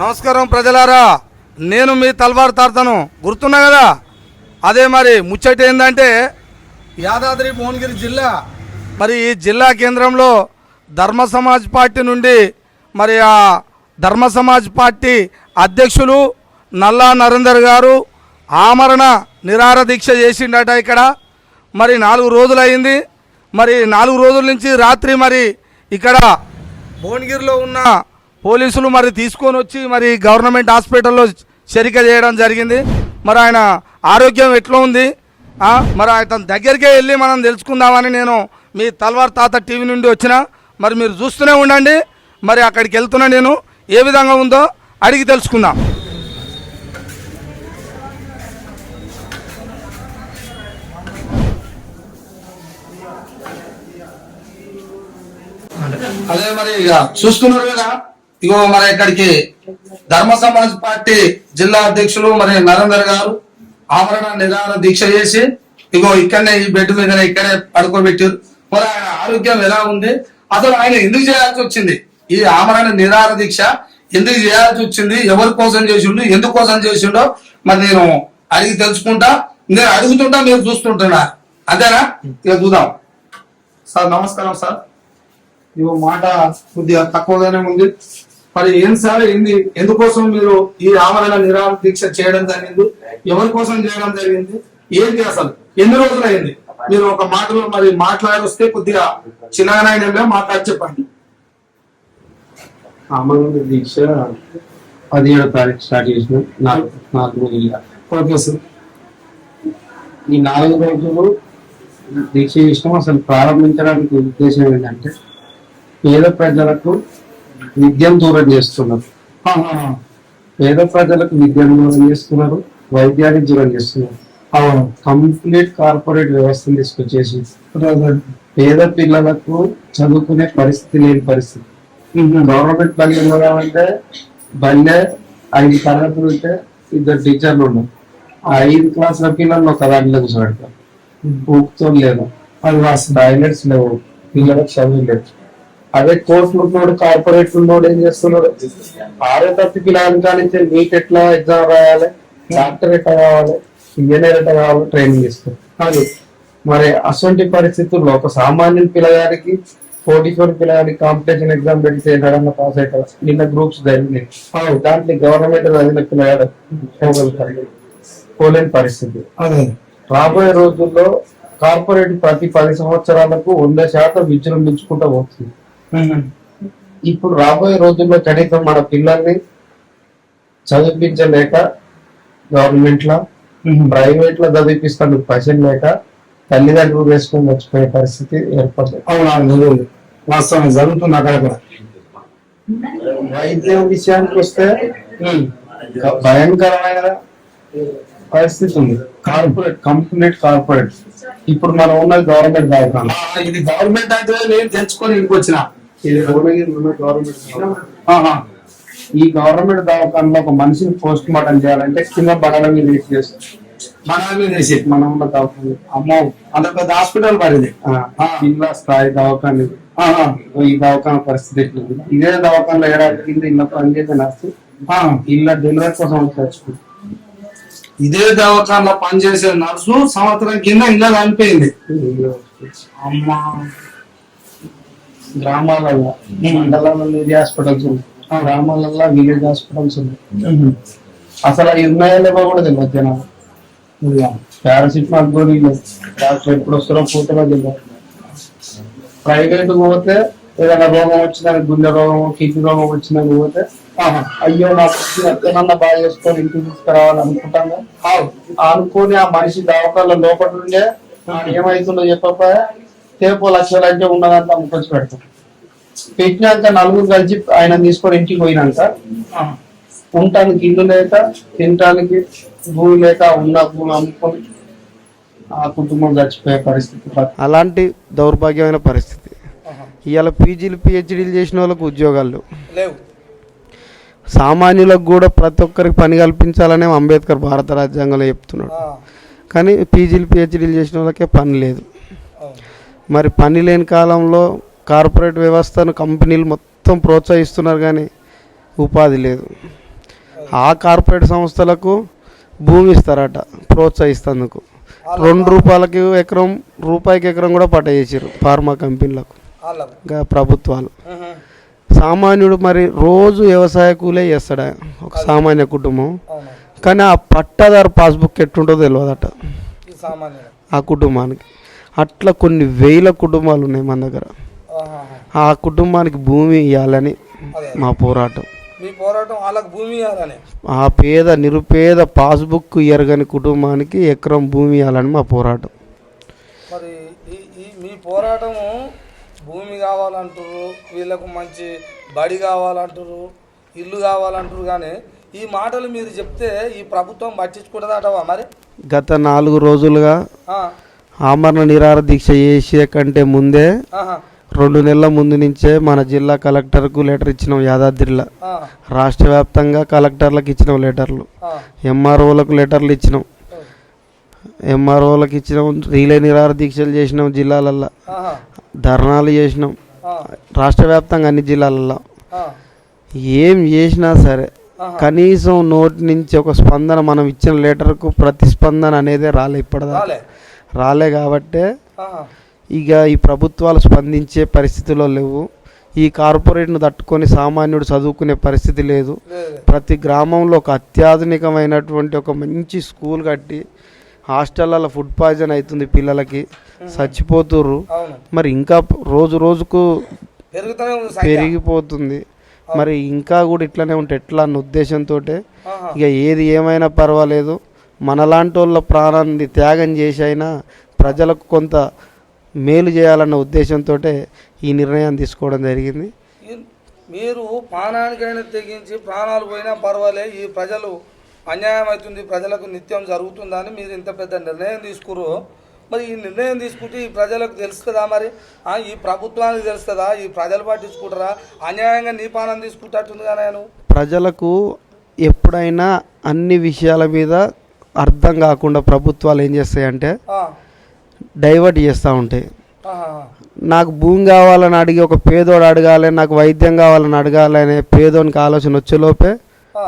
నమస్కారం ప్రజలారా. నేను మీ తలవారు తార్తను. గుర్తున్నా కదా? అదే మరి ముచ్చట ఏంటంటే యాదాద్రి భువనగిరి జిల్లా. మరి ఈ జిల్లా కేంద్రంలో ధర్మ సమాజ్ పార్టీ నుండి మరి ఆ ధర్మ సమాజ్ పార్టీ అధ్యక్షులు నల్లా నరేందర్ గారు ఆమరణ నిరార దీక్ష చేసిండట ఇక్కడ. మరి నాలుగు రోజులైంది మరి నాలుగు రోజుల నుంచి రాత్రి మరి ఇక్కడ భువనగిరిలో ఉన్న పోలీసులు మరి తీసుకొని వచ్చి మరి గవర్నమెంట్ హాస్పిటల్లో చేరిక చేయడం జరిగింది. మరి ఆయన ఆరోగ్యం ఎట్లా ఉంది? మరి ఆయన దగ్గరికే వెళ్ళి మనం తెలుసుకుందామని నేను మీ తల్వార్ తాత టీవీ నుండి వచ్చిన. మరి మీరు చూస్తూనే ఉండండి. మరి అక్కడికి వెళ్తున్నా నేను. ఏ విధంగా ఉందో అడిగి తెలుసుకుందాం. అదే మరి ఇక చూస్తున్నారు కదా. ఇగో మరి ఇక్కడికి ధర్మ సమాజ్ పార్టీ జిల్లా అధ్యక్షులు మరి నరేందర్ గారు ఆమరణ నిదాన దీక్ష చేసి ఇగో ఇక్కడనే ఈ బెడ్ మీద ఇక్కడే పడుకోబెట్టారు. మరి ఆయన ఆరోగ్యం ఎలా ఉంది? అసలు ఆయన ఎందుకు చేయాల్సి వచ్చింది? ఈ ఆమరణ నిదాన దీక్ష ఎందుకు చేయాల్సి వచ్చింది? ఎవరి కోసం చేసిండు? ఎందుకు కోసం చేసిండో మరి నేను అడిగి తెలుసుకుంటా. నేను అడుగుతుంటా మీరు చూస్తుంటున్నా. అంతేనా? ఇక చూద్దాం. సార్ నమస్కారం సార్. ఇవో మాట కొద్దిగా తక్కువగానే ఉంది. మరి ఏం సార్ ఏంది ఎందుకోసం మీరు ఈ ఆమరణ నిరాహార దీక్ష చేయడం జరిగింది? ఎవరి కోసం చేయడం జరిగింది? ఏంటి అసలు? ఎన్ని రోజులు అయింది? మీరు ఒక మాటలో మరి మాట్లాడి వస్తే కొద్దిగా చిన్నగానే మాట్లాడి చెప్పండి. అమలు దీక్ష పదిహేడో తారీఖు స్టార్ట్ చేసిన నాలుగు నాలుగు ఓకే సార్. ఈ నాలుగు రోజులు దీక్ష చేసినాం. అసలు ప్రారంభించడానికి ఉద్దేశం ఏంటంటే పేద ప్రజలకు విద్యను దూరం చేస్తున్నారు. పేద ప్రజలకు విద్యను దూరం చేస్తున్నారు వైద్యాన్ని దూరం చేస్తున్నారు. కంప్లీట్ కార్పొరేట్ వ్యవస్థను తీసుకొచ్చేసి పేద పిల్లలకు చదువుకునే పరిస్థితి లేని పరిస్థితి. గవర్నమెంట్ బడి అంటే బల్లే ఐదు తరగతులు ఉంటే ఇద్దరు టీచర్లు ఉన్నారు. ఆ. ఐదు క్లాసుల పిల్లలు ఒక దాంట్లో కూర్చోబెడతారు. బుక్తో లేదు అది టాయిలెట్స్ లేవు. పిల్లలకు చదువు లేదు అదే కోర్టులు ఉన్నాడు కార్పొరేట్ ఉన్నాడు ఏం చేస్తున్నాడు? ఆరో తప్పి పిల్లలు కానీ నీట్ ఎట్లా ఎగ్జామ్ రాయాలి? డాక్టర్ ఎట్లా కావాలి? ఇంజనీర్ ఎట్లా కావాలి? ట్రైనింగ్ ఇస్తారు అది మరి అటువంటి పరిస్థితుల్లో ఒక సామాన్య పిల్లగాడికి ఫోర్టీ ఫోర్ పిల్లగాడికి కాంపిటీషన్ ఎగ్జామ్ పెడితే ఎక్కడన్నా పాస్ అవుతారు నిన్న గ్రూప్స్ జరిగినాయి. దాంట్లో గవర్నమెంట్ చదివిన పిల్లగాడు పోగలుగుతారు పోలేని పరిస్థితి. రాబోయే రోజుల్లో కార్పొరేట్ ప్రతి పది సంవత్సరాలకు వంద శాతం విజృంభించుకుంటూ పోతుంది. ఇప్పుడు రాబోయే రోజుల్లో కనీసం మన పిల్లల్ని చదివించలేక గవర్నమెంట్లో ప్రైవేట్లో చదివిపిస్తాను పైసలు లేక తల్లిదండ్రులు వేసుకొని మర్చిపోయే పరిస్థితి ఏర్పడుతుంది. అవునా వాస్తవం జరుగుతుంది అక్కడ కూడా. వైద్యం విషయానికి వస్తే భయంకరమైన పరిస్థితి ఉంది. Corporate complete corporate. ఇప్పుడు మనం ఉన్నది గవర్నమెంట్ ఆ, ఇది గవర్నమెంట్ అయితే నేను తెచ్చుకొని ఇంటికి ఈ గవర్నమెంట్ దవాఖానలో ఒక మనిషిని పోస్ట్ మార్టం చేయాలంటే కింద మీద వేసి చేస్తారు. మనమే చేసి మనం ఉన్న దవాఖాన అమ్మో అంత పెద్ద హాస్పిటల్ పడింది ఆ, జిల్లా స్థాయి దవాఖాన. ఈ దవాఖాన పరిస్థితి ఇదే దవాఖానలో ఏడాది కింద ఇళ్ళ పనిచేసే నర్సు? ఆ. ఇళ్ళ డెలివరీ కోసం చచ్చిపోయింది ఇదే దవాఖానలో పనిచేసే నర్సు సంవత్సరం కింద ఇలా చనిపోయింది. అమ్మా. గ్రామాలలో మండలాలలో ఏరియా హాస్పిటల్స్ ఉన్నాయి ఆ గ్రామాలలో విలేజ్ హాస్పిటల్స్ ఉన్నాయి అసలు అవి ఉన్నాయో లేవో కూడా తెలియదు జనాలు. పారాసిటమాల్ గోళీలు డాక్టర్ ఎప్పుడు వస్తారో పోతారో తెలియదు. ప్రైవేట్ పోతే ఏదైనా రోగం వచ్చినా గుండె రోగం కిడ్నీ రోగం వచ్చినా పోతే అయ్యో నా ఎక్కడన్నా బాగా చేసుకొని ఇంటికి తీసుకురావాలనుకుంటాను అనుకుని ఆ మనిషి దవాఖాన లోపల నుండే "ఆ, ఏమైతుందో చెప్పకపోయా తేపో లక్షల అంటే ఉన్నదంతా అమ్ముకొచ్చి పెడతాం. పెట్టినాక నలుగురు కలిసి ఆయన తీసుకొని ఇంటికి పోయినాక ఉండటానికి ఇల్లు లేక తినటానికి భూమి లేక ఉన్న భూమి అమ్ముకొని ఆ కుటుంబం చచ్చిపోయే పరిస్థితి. అలాంటి దౌర్భాగ్యమైన పరిస్థితి. ఇవాళ పీజీలు పిహెచ్డీలు చేసిన వాళ్ళకు ఉద్యోగాలు లేవు. సామాన్యులకు కూడా ప్రతి ఒక్కరికి పని కల్పించాలనే అంబేద్కర్ భారత రాజ్యాంగంలో చెప్తున్నాడు. కానీ పీజీలు పిహెచ్డీలు చేసిన వాళ్ళకే పని లేదు. మరి పని లేని కాలంలో కార్పొరేట్ వ్యవస్థను కంపెనీలు మొత్తం ప్రోత్సహిస్తున్నారు కానీ ఉపాధి లేదు. ఆ కార్పొరేట్ సంస్థలకు భూమి ఇస్తారట ప్రోత్సహిస్తందుకు రెండు రూపాయలకి ఎకరం రూపాయికి ఎకరం కూడా పట్ట చేసారు ఫార్మా కంపెనీలకు. ప్రభుత్వాలు. సామాన్యుడు మరి రోజు వ్యవసాయ కూలే చేస్తాడు? ఒక సామాన్య కుటుంబం. కానీ ఆ పట్టాదారు పాస్బుక్ ఎట్టుంటుందో తెలియదట ఆ కుటుంబానికి. అట్లా కొన్ని వేల కుటుంబాలు ఉన్నాయి మన దగ్గర. ఆ కుటుంబానికి భూమి ఇవ్వాలని మా పోరాటం. మీ పోరాటం వాళ్ళకు భూమి ఇవ్వాలని ఆ పేద నిరుపేద పాస్బుక్ ఎరగని కుటుంబానికి ఎకరం భూమి ఇవ్వాలని మా పోరాటం. మరి ఈ మీ పోరాటము భూమి కావాలంటారు వీళ్ళకు మంచి బడి కావాలంటారు ఇల్లు కావాలంటారు కానీ ఈ మాటలు మీరు చెప్తే ఈ ప్రభుత్వం పట్టించుకుంటుందటవా మరి? గత నాలుగు రోజులుగా ఆమరణ నిరార దీక్ష చేసే కంటే ముందే రెండు నెలల ముందు నుంచే మన జిల్లా కలెక్టర్కు లెటర్ ఇచ్చినాం యాదాద్రిలో. రాష్ట్ర వ్యాప్తంగా కలెక్టర్లకు ఇచ్చినాం లెటర్లు. ఎంఆర్ఓలకు లెటర్లు ఇచ్చినాం. ఎంఆర్ఓలకు ఇచ్చినాం రీలే నిరార దీక్షలు చేసినాం జిల్లాలల్లో. ధర్నాలు చేసినాం. రాష్ట్ర వ్యాప్తంగా అన్ని జిల్లాలలో ఆ, ఏం చేసినా సరే. కనీసం నోటి నుంచి ఒక స్పందన మనం ఇచ్చిన లెటర్కు ప్రతిస్పందన అనేది రాలే ఇప్పటిదాకా. రాలే. కాబట్టే ఇక ఈ ప్రభుత్వాలు స్పందించే పరిస్థితిలో లేవు. ఈ కార్పొరేట్ను తట్టుకొని సామాన్యుడు చదువుకునే పరిస్థితి లేదు. ప్రతి గ్రామంలో ఒక అత్యాధునికమైనటువంటి ఒక మంచి స్కూల్ కట్టి హాస్టళ్ళలో ఫుడ్ పాయిజన్ అవుతుంది పిల్లలకి. చచ్చిపోతుర్రు. మరి ఇంకా రోజు రోజుకు పెరిగిపోతుంది. మరి ఇంకా కూడా ఇట్లనే ఉంటే ఎట్లా అన్న ఉద్దేశంతో ఇక ఏది ఏమైనా పర్వాలేదు. మనలాంటి వాళ్ళ ప్రాణాన్ని త్యాగం చేసి అయినా ప్రజలకు కొంత మేలు చేయాలన్న ఉద్దేశంతో ఈ నిర్ణయం తీసుకోవడం జరిగింది. మీరు ప్రాణానికైనా తెగించి ప్రాణాలు పోయినా పర్వాలే ఈ ప్రజలు అన్యాయం అవుతుంది ప్రజలకు నిత్యం జరుగుతుందని మీరు ఇంత పెద్ద నిర్ణయం తీసుకురు మరి ఈ నిర్ణయం తీసుకుంటే ఈ ప్రజలకు తెలుస్తుందా మరి? ఈ ప్రభుత్వానికి తెలుస్తుందా? ఈ ప్రజలు పట్టించుకుంటారా? అన్యాయంగా నీ పానం తీసుకుంటట్టుంది కానీ నేను. ప్రజలకు ఎప్పుడైనా అన్ని విషయాల మీద అర్థం కాకుండా ప్రభుత్వాలు ఏం చేస్తాయంటే డైవర్ట్ చేస్తూ ఉంటాయి నాకు భూమి కావాలని అడిగి ఒక పేదోడు అడగాలి నాకు వైద్యం కావాలని అడగాలి అనే పేదోనికి ఆలోచన వచ్చేలోపే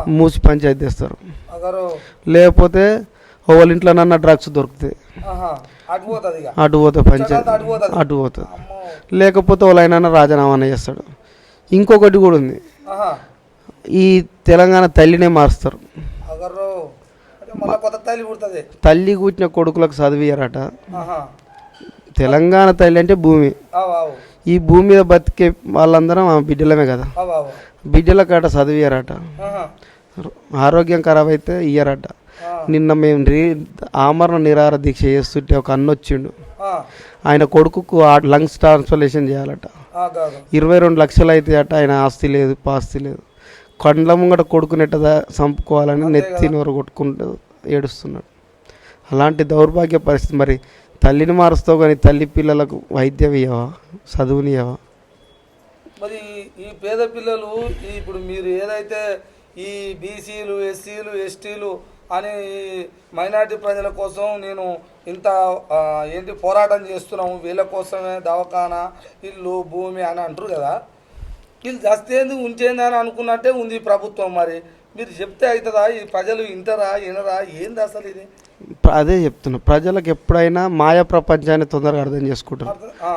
మూసి పంచాయతీ తెస్తారు లేకపోతే వాళ్ళ ఇంట్లోనన్నా డ్రగ్స్ దొరుకుతాయి. అటు పోతే పంచాయతీ అటు పోతుంది. లేకపోతే వాళ్ళైనా రాజీనామా చేస్తాడు. ఇంకొకటి కూడా ఉంది. ఈ తెలంగాణ తల్లినే మారుస్తారు అగరు అంటే మళ్ళీ కొత్త తల్లి కూర్చిన కొడుకులకు చదివియరట తెలంగాణ తల్లి అంటే భూమి. ఈ భూమి మీద బతికే వాళ్ళందరం ఆ బిడ్డలమే కదా. అవు అవు. బిడ్డల కాట చదివియరట ఆరోగ్యం ఖరాబ్ అయితే ఇయ్యరట. నిన్న మేము రీ ఆమరణ నిరార దీక్ష చేస్తుంటే ఒక అన్న వచ్చిండు. ఆయన కొడుకుకు లంగ్స్ ట్రాన్స్ప్లాంటేషన్ చేయాలట. ఇరవై రెండు లక్షలు అయితే అట ఆయన ఆస్తి లేదు పాస్తి లేదు. కండ్ల ముంగట కొడుకునెట్టదా చంపుకోవాలని నెత్తి నోరు కొట్టుకుంటూ ఏడుస్తున్నాడు. అలాంటి దౌర్భాగ్య పరిస్థితి మరి తల్లిని మారుస్తావు కానీ తల్లి పిల్లలకు వైద్యం ఇవ్వవా చదువునియవా మరి ఈ పేద పిల్లలు ఇప్పుడు మీరు ఏదైతే ఈ బీసీలు ఎస్సీలు ఎస్టీలు అని మైనారిటీ ప్రజల కోసం నేను ఇంత ఏంటి పోరాటం చేస్తున్నాము వీళ్ళ కోసమే దవాఖానా ఇల్లు భూమి అని అంటారు కదా. వీళ్ళు చస్తేంది ఉంచేంది అని అనుకున్నట్టే ఉంది ప్రభుత్వం మరి. మీరు చెప్తే అవుతుందా? ఈ ప్రజలు వింటారా వినరా? ఏంది అసలు ఇది? అదే చెప్తున్నా. ప్రజలకు ఎప్పుడైనా మాయా ప్రపంచాన్ని తొందరగా అర్థం చేసుకుంటారు.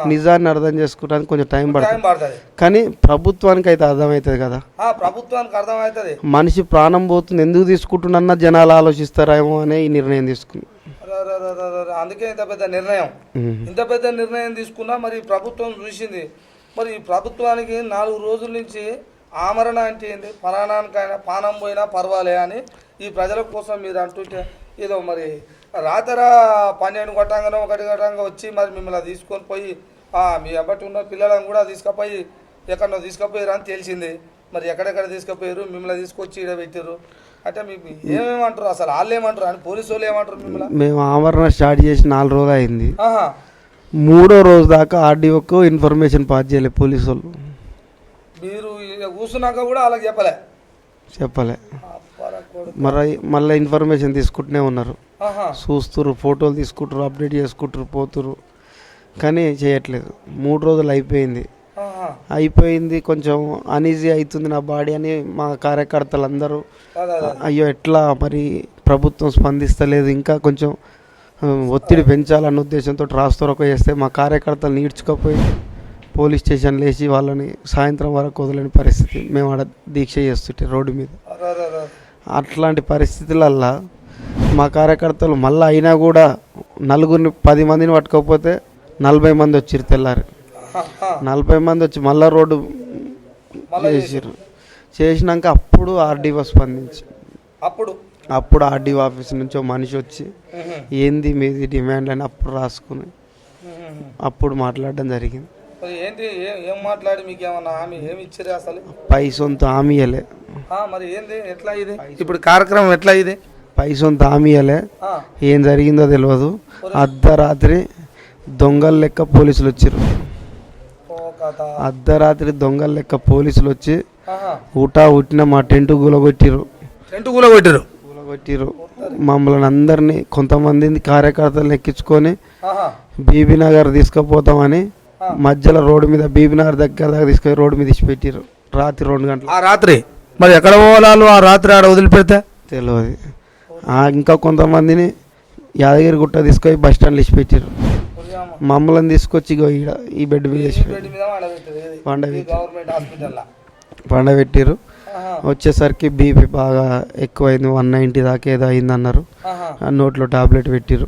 నిజాన్ని అర్థం చేసుకోవడానికి కొంచెం టైం పడుతుంది. కానీ ప్రభుత్వానికి అయితే అర్థమవుతుంది కదా. ఆ, ప్రభుత్వానికి అర్థమవుతుంది. మనిషి ప్రాణం పోతుంది. ఎందుకు తీసుకుంటున్నా జనాలు ఆలోచిస్తారేమో అనే ఈ నిర్ణయం తీసుకుంది. అందుకే ఇంత పెద్ద నిర్ణయం. ఇంత పెద్ద నిర్ణయం తీసుకున్నా మరి ప్రభుత్వం చూసింది. మరి ఈ ప్రభుత్వానికి నాలుగు రోజుల నుంచి ఆమరణ అంటే ఏంటి పరాణానికైనా పానం పోయినా పర్వాలే అని ఈ ప్రజల కోసం మీరు అంటుంటే ఏదో మరి రాతరా పన్నెండు కొట్టంగానే ఒకటి కొట్టంగా వచ్చి మరి మిమ్మల్ని తీసుకొని పోయి మీ అబ్బటి ఉన్న పిల్లలను కూడా తీసుకుపోయి ఎక్కడో తీసుకుపోయారు అని తెలిసింది. మరి ఎక్కడెక్కడ తీసుకుపోయారు? మిమ్మల్ని తీసుకొచ్చి ఇక్కడ పెట్టారు అంటే మీకు ఏమేమంటారు? అసలు వాళ్ళు ఏమంటారు? అని పోలీసు వాళ్ళు ఏమంటారు మిమ్మల్ని? మేము ఆమరణ స్టార్ట్ చేసి నాలుగు రోజులు అయింది. మూడో రోజు దాకా ఆర్డీఓకు ఇన్ఫర్మేషన్ పాస్ చేయలే పోలీసు వాళ్ళు. మీరు కూర్చున్నాక కూడా వాళ్ళకి చెప్పలే. చెప్పలే. మరి మళ్ళీ ఇన్ఫర్మేషన్ తీసుకుంటూనే ఉన్నారు. చూస్తురు ఫోటోలు తీసుకుంటారు అప్డేట్ చేసుకుంటారు పోతురు కానీ చేయట్లేదు. మూడు రోజులు అయిపోయింది. అయిపోయింది కొంచెం అనీజీ అవుతుంది నా బాడీ అని మా కార్యకర్తలు అందరూ అయ్యో ఎట్లా మరి ప్రభుత్వం స్పందిస్తలేదు. ఇంకా కొంచెం ఒత్తిడి పెంచాలన్న ఉద్దేశంతో రాస్తోరక చేస్తే మా కార్యకర్తలు నీడ్చుకపోయి పోలీస్ స్టేషన్ లేచి వాళ్ళని సాయంత్రం వరకు వదలని పరిస్థితి మేము ఆడ దీక్ష చేస్తుంటే రోడ్డు మీద. అట్లాంటి పరిస్థితులల్లా మా కార్యకర్తలు మళ్ళీ అయినా కూడా నలుగురిని పది మందిని పట్టుకోకపోతే నలభై మంది వచ్చిర్రు తెల్లారి. నలభై మంది వచ్చి మళ్ళా రోడ్డు చేసిర్రు. చేసినాక అప్పుడు ఆర్డీఓ స్పందించి. అప్పుడు? అప్పుడు ఆర్డీఓ ఆఫీస్ నుంచి మనిషి వచ్చి ఏంది మీది డిమాండ్ అని అప్పుడు రాసుకుని అప్పుడు మాట్లాడడం జరిగింది. ఏంటి ఏ- మాట్లాడి మీకు ఏమన్నా హామీ ఏమి ఇచ్చారు అసలు? పై సొంత హామీ ఇయ్యలే. ఆ, మరి ఏంది ఎట్లా ఇది? ఇప్పుడు కార్యక్రమం ఎట్లా ఇది? పై సొంత హామీ ఇయ్యలే. ఆ, ఏం జరిగిందో తెలియదు అర్ధరాత్రి దొంగల లెక్క పోలీసులు వచ్చారు అర్ధరాత్రి దొంగల లెక్క పోలీసులు వచ్చి. ఊటా ఉట్టిన మా టెంట్ గులగొట్టిరు టెంట్ కూల కొట్టారు గులగొట్టిరు మమ్మల్ని అందరినీ కొంతమందిని కార్యకర్తలను ఎక్కించుకొని. బీబీ నగర్ తీసుకుపోతామని మధ్యలో రోడ్డు మీద బీబీ నగర్ దగ్గర దాకా తీసుకొని రోడ్డు మీద ఇచ్చిపెట్టిరు రాత్రి రెండు గంటలు. ఆ రాత్రి? మరి ఎక్కడ పోవాలి ఆ రాత్రి ఆడ వదిలిపెడితే? తెలియదు ఆ, ఇంకా కొంతమందిని యాదగిరి గుట్ట తీసుకొని బస్ స్టాండ్లో ఇచ్చిపెట్టిరు మమ్మల్ని తీసుకొచ్చి ఇగో ఈడ ఈ బెడ్ మీద పండబెట్టి గవర్నమెంట్ హాస్పిటల్ పండబెట్టిరు వచ్చేసరికి బీపీ బాగా ఎక్కువైంది. వన్ నైంటీ దాకా ఏదో అయింది అన్నారు ఆ నోట్లో టాబ్లెట్ పెట్టిరు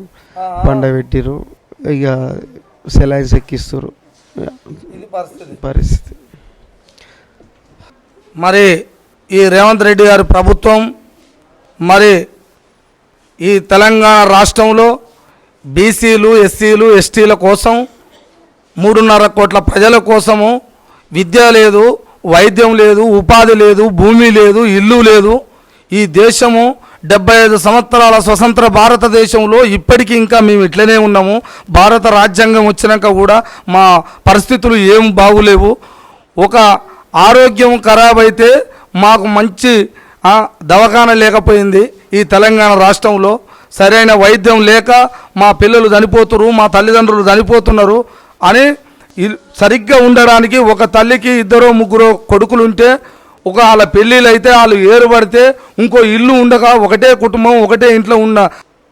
పండబెట్టిరు ఇక సెలైన్స్ ఎక్కిస్తారు పరిస్థితి. మరి ఈ రేవంత్ రెడ్డి గారి ప్రభుత్వం మరి ఈ తెలంగాణ రాష్ట్రంలో బీసీలు ఎస్సీలు ఎస్టీల కోసం మూడున్నర కోట్ల ప్రజల కోసము విద్య లేదు వైద్యం లేదు ఉపాధి లేదు భూమి లేదు ఇల్లు లేదు. ఈ దేశము డెబ్బై ఐదు సంవత్సరాల స్వతంత్ర భారతదేశంలో ఇప్పటికీ ఇంకా మేము ఇట్లనే ఉన్నాము. భారత రాజ్యాంగం వచ్చినాక కూడా మా పరిస్థితులు ఏం బాగులేవు. ఒక ఆరోగ్యం ఖరాబ్ అయితే మాకు మంచి దవాఖాన లేకపోయింది ఈ తెలంగాణ రాష్ట్రంలో. సరైన వైద్యం లేక మా పిల్లలు చనిపోతున్నారు మా తల్లిదండ్రులు చనిపోతున్నారు అని సరిగ్గా ఉండడానికి ఒక తల్లికి ఇద్దరు ముగ్గురు కొడుకులు ఉంటే ఒక వాళ్ళ పెళ్ళిళ్ళు అయితే వాళ్ళు ఏరుపడితే ఇంకో ఇల్లు ఉండగా ఒకటే కుటుంబం ఒకటే ఇంట్లో ఉన్న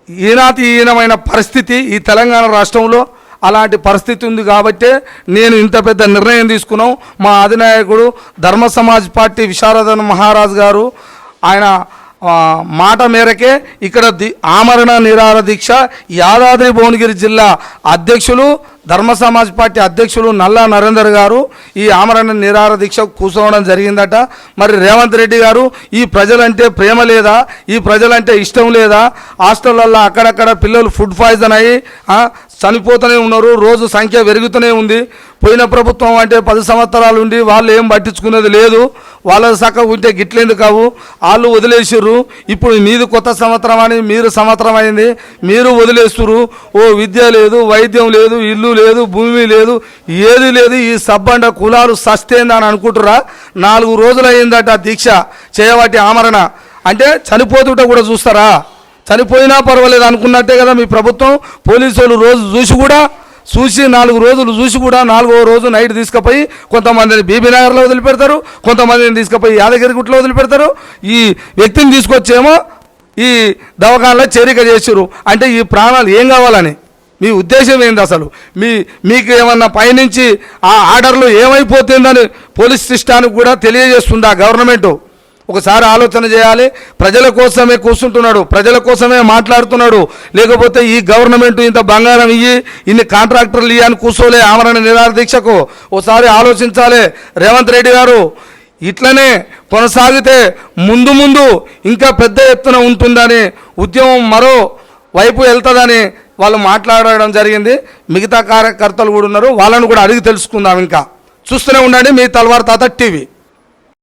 ఈనాటి ఈనమైన పరిస్థితి ఈ తెలంగాణ రాష్ట్రంలో అలాంటి పరిస్థితి ఉంది కాబట్టే నేను ఇంత పెద్ద నిర్ణయం తీసుకున్నాం. మా అధినాయకుడు ధర్మ సమాజ్ పార్టీ విశారదన్ మహారాజ్ గారు ఆయన మాట మేరకే ఇక్కడ ది ఆమరణ నిరాహార దీక్ష యాదాద్రి భువనగిరి జిల్లా అధ్యక్షులు ధర్మ సమాజ్ పార్టీ అధ్యక్షులు నల్లా నరేందర్ గారు ఈ ఆమరణ నిరాహార దీక్ష కూర్చోవడం జరిగిందట. మరి రేవంత్ రెడ్డి గారు ఈ ప్రజలంటే ప్రేమ లేదా? ఈ ప్రజలంటే ఇష్టం లేదా? హాస్టళ్ళల్లో అక్కడక్కడ పిల్లలు ఫుడ్ పాయిజన్ అయ్యి చనిపోతూనే ఉన్నారు. రోజు సంఖ్య పెరుగుతూనే ఉంది. పోయిన ప్రభుత్వం అంటే పది సంవత్సరాలు ఉండి వాళ్ళు ఏం పట్టించుకునేది లేదు. వాళ్ళ సక్క ఉంటే గిట్లేదు కావు. వాళ్ళు వదిలేసిర్రు. ఇప్పుడు మీది కొత్త సంవత్సరం అని మీరు సంవత్సరం అయింది. మీరు వదిలేస్తురు ఓ విద్య లేదు వైద్యం లేదు ఇల్లు లేదు భూమి లేదు ఏది లేదు ఈ సబ్బండ కులాలు సస్తేందని అనుకుంటురా నాలుగు రోజులు అయిందట దీక్ష చేయవాటి ఆమరణ. అంటే చనిపోతుంట కూడా చూస్తారా? చనిపోయినా పర్వాలేదు అనుకున్నట్టే కదా మీ ప్రభుత్వం. పోలీసు వాళ్ళు రోజు చూసి కూడా చూసి నాలుగు రోజులు చూసి కూడా నాలుగో రోజు నైట్ తీసుకుపోయి కొంతమందిని బీబీ నగర్లో వదిలిపెడతారు కొంతమందిని తీసుకుపోయి యాదగిరిగుట్లో వదిలిపెడతారు. ఈ వ్యక్తిని తీసుకొచ్చేమో ఈ దవాఖానలో చేరిక చేసారు అంటే ఈ ప్రాణాలు ఏం కావాలని? మీ ఉద్దేశం ఏంది అసలు? మీ మీకు ఏమన్నా పైనుంచి ఆ ఆర్డర్లు ఏమైపోతుందని పోలీస్ సిస్టానికి కూడా తెలియజేస్తుందా గవర్నమెంట్? ఒకసారి ఆలోచన చేయాలి. ప్రజల కోసమే కూర్చుంటున్నాడు ప్రజల కోసమే మాట్లాడుతున్నాడు. లేకపోతే ఈ గవర్నమెంట్ ఇంత బంగారం ఇయ్యి ఇన్ని కాంట్రాక్టర్లు ఇయ్యి అని కూర్చోలే ఆమరణ నిరాహార దీక్షకు? ఒకసారి ఆలోచించాలి. రేవంత్ రెడ్డి గారు ఇట్లనే కొనసాగితే ముందు ముందు ఇంకా పెద్ద ఎత్తున ఉంటుందని ఉద్యమం మరో వైపు వెళ్తుందని వాళ్ళు మాట్లాడడం జరిగింది. మిగతా కార్యకర్తలు కూడా ఉన్నారు. వాళ్ళని కూడా అడిగి తెలుసుకుందాం ఇంకా. చూస్తూనే ఉండండి మీ తల్వార్ తాత టీవీ.